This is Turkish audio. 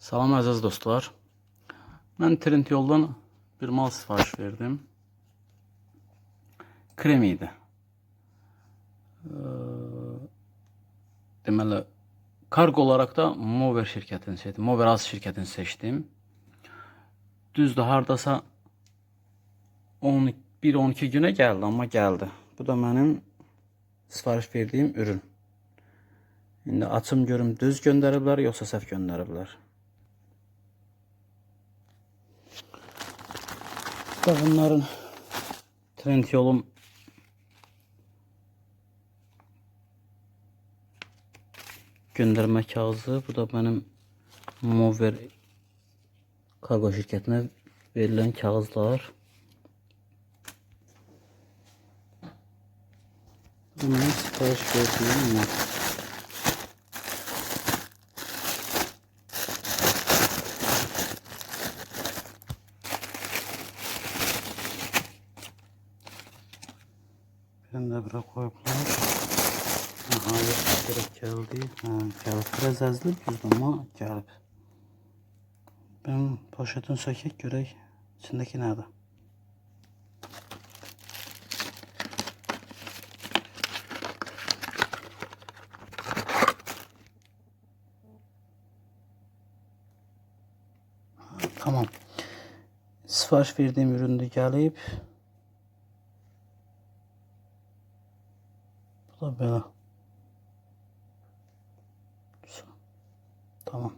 Salam əziz dostlar. Mən Trend yoldan bir mal sifariş verdim. Krem idi. Ee, Deməli, kargo olaraq da Mover şirkətini seçdim. Mover Az şirkətini seçdim. Düzdür, hardasa 1-12 günə gəldi, amma gəldi. Bu da mənim sifariş verdiyim ürün. İndi açım görüm düz göndəriblər yoxsa səhv göndəriblər. Bunların trend yolum gönderme kağıdı. Bu da benim Mover kargo şirketine verilen kağıtlar. Bu benim sipariş verdiğim mal. Birini de bırak koyuplar. Nihayet direkt geldi. Ha, geldi. Biraz əzilib güzdür ama gəlib. Ben poşetin sökək görək içindeki. Ha, Tamam. Sifariş verdiğim üründe gəlib. Belə. Güzel. Tamam.